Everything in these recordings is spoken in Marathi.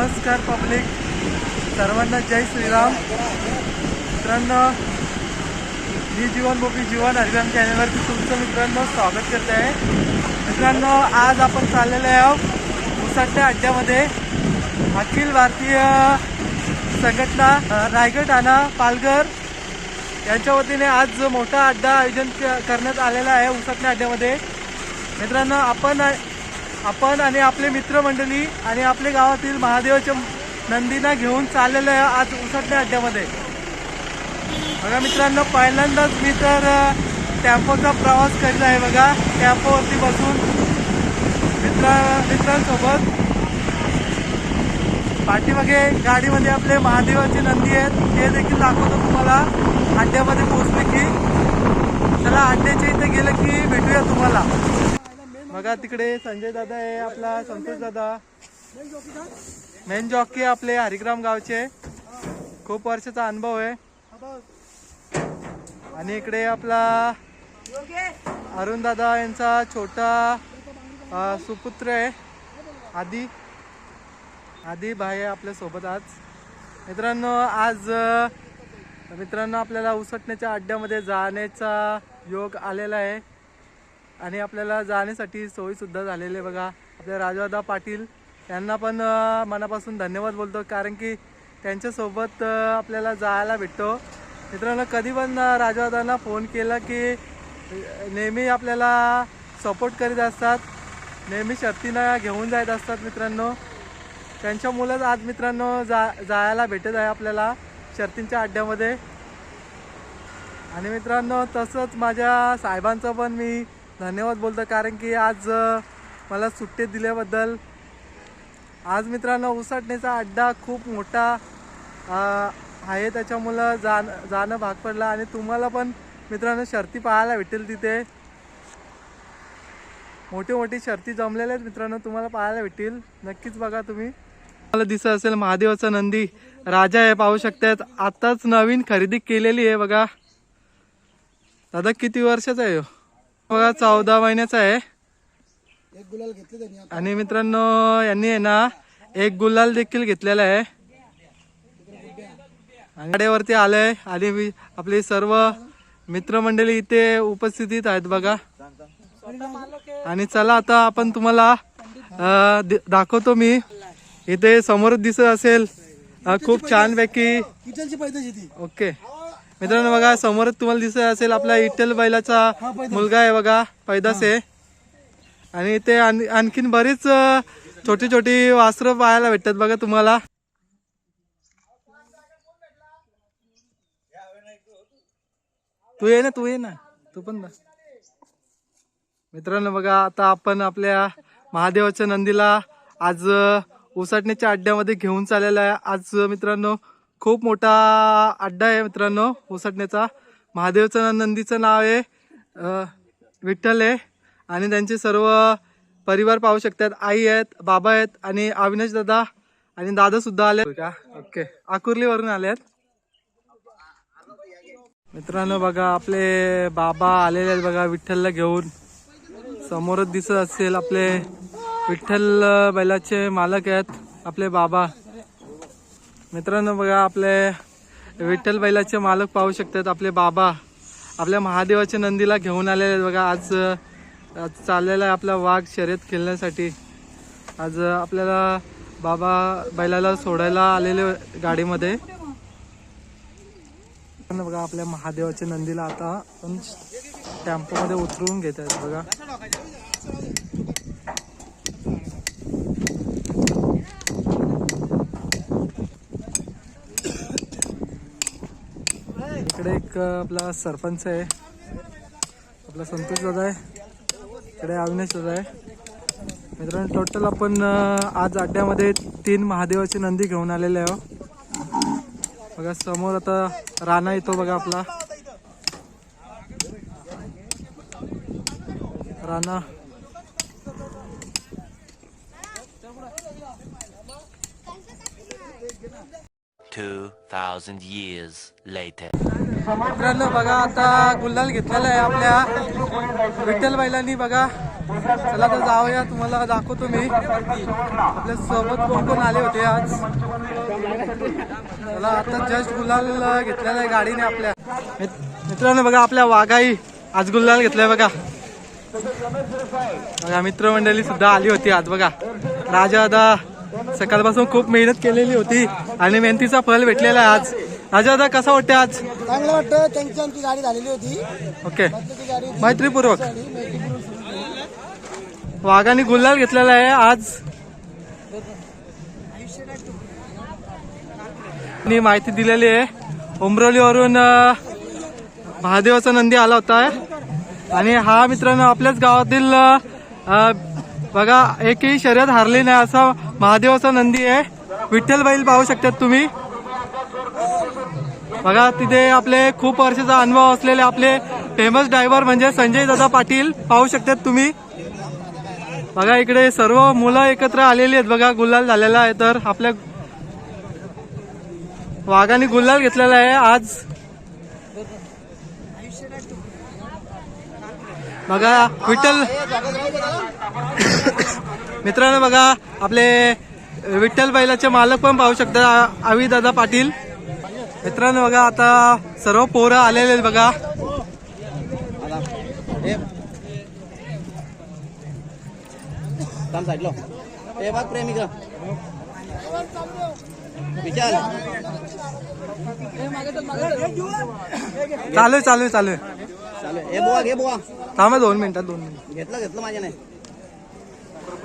नमस्कार पब्लिक. सर्वांना जय श्रीराम. मित्रांनो मी जीवन गोपी जीवन हरिराम चॅनलवरती तुमचं मित्रांनो स्वागत करत आहे. मित्रांनो आज आपण चाललेलो आहोत उसाटच्या अड्ड्यामध्ये अखिल भारतीय संघटना रायगड आणा पालघर. यांच्या वतीने आज जो मोठा अड्डा आयोजन क- करण्यात आलेला आहे उसाटण्या अड्ड्यामध्ये मित्रांनो आपण आपण आणि आपले मित्रमंडळी आणि आपले गावातील महादेवाच्या नंदीना घेऊन चाललेलो आहे आज उसटण्या अड्ड्यामध्ये. बघा मित्रांनो पहिल्यांदाच मी तर टॅम्पोचा प्रवास करीत आहे बघा. टॅम्पोवरती बसून मित्र मित्रांसोबत. पाठीमागे गाडीमध्ये आपले महादेवाची नंदी आहेत. ते देखील दाखवतो तुम्हाला अड्ड्यामध्ये पोचले की. चला अड्ड्याच्या इथे गेलं की भेटूया तुम्हाला. बघा तिकडे संजय दादा आहे आपला संतोष दादा. मेन जॉकी आपले हरिग्राम गावचे. खूप वर्षाचा अनुभव आहे. आणि इकडे आपला अरुण दादा यांचा छोटा सुपुत्र आहे. आदी. आदी भाई आपल्यासोबत आज. मित्रांनो आज मित्रांनो आपल्याला उसटण्याच्या अड्ड्यामध्ये जाण्याचा योग आलेला आहे. आणि आपल्याला जाण्यासाठी सोयीसुद्धा झालेली आहे. बघा आपले राजवादा पाटील यांना पण मनापासून धन्यवाद बोलतो कारण की त्यांच्यासोबत आपल्याला जायला भेटतो. मित्रांनो कधी पण राजवादांना फोन केला की नेहमी आपल्याला सपोर्ट करीत असतात. नेहमी शक्तीनं घेऊन जात असतात मित्रांनो. त्यांच्यामुळेच आज मित्रांनो जा जायला भेटत आहे आपल्याला शर्तींच्या अड्ड्यामध्ये. आणि मित्रांनो तसंच माझ्या साहेबांचं पण मी धन्यवाद बोलतो कारण की आज मला सुट्टी दिल्याबद्दल आज मित्रांनो उसाटण्याचा अड्डा खूप मोठा आहे. त्याच्यामुळं जाण जाणं भाग पडलं आणि तुम्हाला पण मित्रांनो शर्ती पाहायला भेटेल तिथे. मोठी मोठी शर्ती जमलेल्या आहेत मित्रांनो तुम्हाला पाहायला भेटतील नक्कीच बघा तुम्ही. मला दिसत असेल महादेवाचा नंदी. राजा हे पाहू शकतात. आताच नवीन खरेदी केलेली आहे बघा. दादा किती वर्षाचा आहे हो? बघा चौदा महिन्याचा आहे. एक गुलाल घेतले त्यांनी आता. आणि मित्रांनो यांनी आहे ना एक गुलाल देखील घेतलेला आहे. गाड्यावरती आलंय. आणि मी- आपली सर्व मित्रमंडळी इथे उपस्थितीत आहेत बघा. आणि चला आता आपण तुम्हाला दाखवतो मी. इथे समोर दिसत असेल खूप छान पैकी ओके. मित्रांनो बघा समोरच तुम्हाला दिसत असेल आपला इटल बैलाचा मुलगा आहे बघा पैदास आहे. आणि इथे आण- आणखीन बरीच छोटी छोटी वासरं पाहायला भेटतात बघा तुम्हाला. तू ये ना तू ये ना. तू पण ना मित्रांनो बघा आता आपण आपल्या महादेवाच्या नंदीला आज उसाटण्याच्या अड्ड्यामध्ये घेऊन चाललेला आहे. आज मित्रांनो खूप मोठा अड्डा आहे मित्रांनो उसटण्याचा महादेवचं नंदीचं नाव आहे विठ्ठल आहे. आणि त्यांचे सर्व परिवार पाहू शकतात. आई आहेत बाबा आहेत आणि अविनाश दादा आणि दादा सुद्धा आले. का ओके. आकुर्लीवरून आले आहेत मित्रांनो बघा आपले बाबा आलेले आहेत बघा विठ्ठलला घेऊन. समोरच दिसत असेल आपले विठ्ठल बैलाचे मालक आहेत आपले बाबा. मित्रांनो बघा आपले विठ्ठल बैलाचे मालक पाहू शकतात. आपले बाबा आपल्या महादेवाच्या नंदीला घेऊन आलेले आहेत बघा. आज आज चाललेला आहे आपला वाघ शर्यत खेळण्यासाठी. आज आपल्याला बाबा बैलाला सोडायला आलेले गाडीमध्ये. बघा आपल्या महादेवाच्या नंदीला आता आपण टेम्पो मध्ये उतरवून घेत आहेत बघा. इकडे एक आपला सरपंच आहे. आपला संतोष दादा आहे. इकडे अविनाश दादा आहे. मित्रांनो टोटल आपण आज अड्ड्यामध्ये तीन महादेवाची नंदी घेऊन आलेले आहो बघा समोर आता राणा येतो बघा आपला. Rana. Two thousand years later. मित्रांनो बघा आता गुल्हाल घेतलेला आहे आपल्या विठ्ठल बैलांनी. बघा चला तर जाऊया. तुम्हाला दाखवतो मी. आपल्यासोबत कोण कोण आले होते आज? चला आता जस्ट गुलाल घेतलेला आहे गाडीने आपल्या. मित्रांनो बघा आपल्या वाघाई आज गुल्हाल घेतलाय बघा. बघा मित्रमंडळी सुद्धा आली होती आज बघा. राजा दादा सकाळपासून खूप मेहनत केलेली होती आणि मेहनतीचा फल भेटलेला आहे आज. राजा दादा कसं वाटते आज? चांगलं वाटतं. त्यांची आमची गाडी झालेली होती. ओके. मैत्रीपूर्वक. वाघाने गुलाल घेतलेला आहे आज. नी माहिती दिलेली आहे. उमरोलीवरून महादेवाचा नंदी आला होता. आणि हा मित्रांनो आपल्याच गावातील बघा एकही शर्यत हारली नाही असा महादेवाचा नंदी आहे. विठ्ठल बैल पाहू शकतात तुम्ही. बघा तिथे आपले खूप वर्षाचा अनुभव असलेले आपले फेमस ड्रायव्हर म्हणजे संजय दादा पाटील पाहू शकतात तुम्ही. बघा इकडे सर्व मुलं एकत्र आलेली आहेत. बघा गुलाल झालेला आहे. तर आपल्या वाघाने गुलाल घेतलेला आहे आज. बघा विठ्ठल. मित्रांनो बघा आपले विठ्ठल बैलाचे मालक पण पाहू शकता आवी दादा पाटील. मित्रांनो बघा आता सर्व पोरं आलेले आहेत बघा. प्रेमिका. चालू चालू चालू. चालू. ए बुवा घे बुवा. थांबा दोन मिनिटात दोन मिनिट. घेतलं घेतलं नाही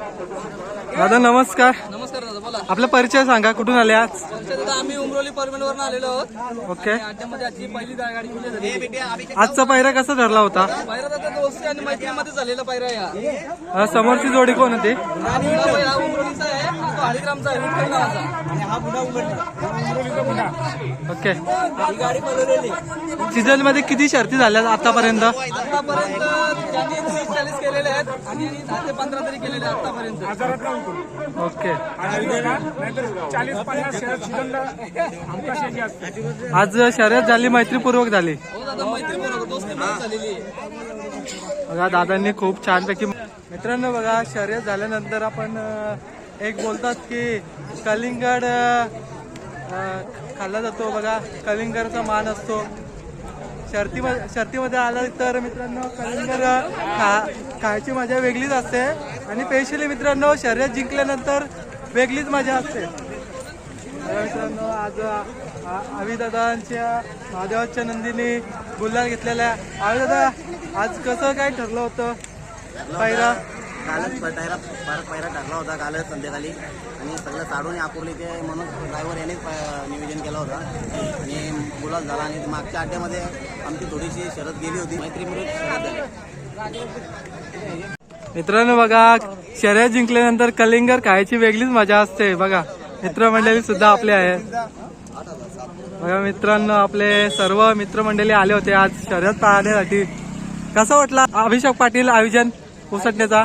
दादा नमस्कार. नमस्कार दादा बोला. आपला परिचय सांगा कुठून आले आज? दादा आम्ही उमरोली पर्मेंटवरून आलेलो आहोत. ओके. अड्ड्यामध्ये आजची पहिली दा- गाडी केली जाते आजचा पायरा कसा ठरला होता? पायरा दादा दोस्ती आणि मैत्रीमध्ये झालेला पायरा या अं, समोरची जोडी कोण होती? आणि हा बैल उमरोलीचा आहे तो हळीग्रामचा आहे विठ्ठल नावाचा ओके. ही गाडी पळवलेली. सीझनमध्ये किती शर्ती झाल्या आतापर्यंत? आतापर्यंत त्यांनी तीस चाळीस केलेले आहेत आणि दहा ते पंधरा तरी केलेले आहेत. आतापर्यंत ओके. चाळीस पन्नास शिकंड आमका शेती असते. आज शर्यत झाली मैत्रीपूर्वक झाली. हो बघा दादांनी खूप छानपैकी मित्रांनो बघा शर्यत झाल्यानंतर आपण एक बोलतात की कलिंगड खाल्ला जातो. बघा कलिंगडचा मान असतो. शर्तीमध्ये शर्तीमध्ये आलं तर मित्रांनो कलिंगड खा खायची मजा वेगळीच असते. आणि स्पेशली मित्रांनो शर्यत जिंकल्यानंतर वेगळीच मजा असते. मित्रांनो आज आविदादांच्या महादेवाच्या नंदीने गुल्हार घेतलेला आहे दादा आज कसं काय ठरलं होतं? पायरा? कालच पहिला परत पहिला ठरला होता कालच संध्याकाळी. आणि सगळं चाडून आपुरली ते म्हणून ड्रायव्हर यानेच प- नियोजन केलं होतं. आणि गुलाल झाला आणि मागच्या अड्ड्यामध्ये आमची थोडीशी शरद गेली होती. मैत्रीमुळे शरद झाली. मित्रांनो बघा शर्यत जिंकल्यानंतर कलिंगर खायची वेगळीच मजा असते. बघा मित्रमंडळी सुद्धा आपले आहे. बघा मित्रांनो आपले सर्व मित्रमंडळी आले होते आज शर्यत पाहण्यासाठी. कसं वाटला? अभिषेक पाटील आयोजन उसटण्याचा